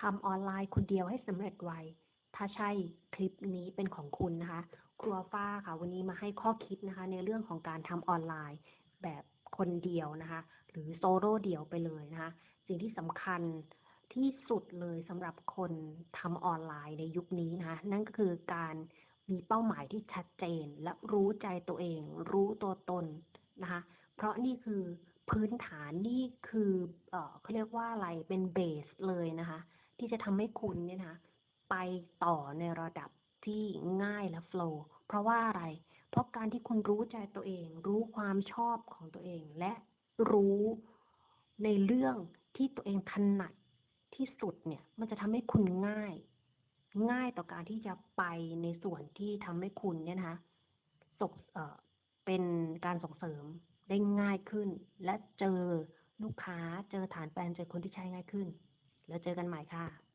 ทำออนไลน์คนเดียวให้สำเร็จไว ถ้าใช่คลิปนี้เป็นของคุณนะคะ ครัวฟ้าค่ะ วันนี้มาให้ข้อคิดนะคะ ในเรื่องของการทำออนไลน์แบบคนเดียวนะคะ หรือโซโล่เดี่ยวไปเลยนะคะ สิ่งที่สำคัญที่สุดเลยสำหรับคนทำออนไลน์ในยุคนี้นะคะ นั่นก็คือการมีเป้าหมายที่ชัดเจนและรู้ใจตัวเอง รู้ตัวตนนะคะ เพราะนี่คือพื้นฐานนี่คือเออเขาเรียกว่าอะไรเป็นเบสเลยนะคะ ที่จะทำให้คุณเนี่ยนะคะไปต่อในระดับที่ง่ายและโฟล์เพราะว่าอะไร เพราะการที่คุณรู้ใจตัวเอง รู้ความชอบของตัวเอง และรู้ในเรื่องที่ตัวเองถนัดที่สุดเนี่ย มันจะทำให้คุณง่าย ง่ายต่อการที่จะไปในส่วนที่ทำให้คุณเนี่ยนะคะส่งเออเป็นการส่งเสริมได้ง่ายขึ้น และเจอลูกค้าเจอฐานแฟนเจอคนที่ใช้ง่ายขึ้น แล้วเจอกันใหม่ค่ะ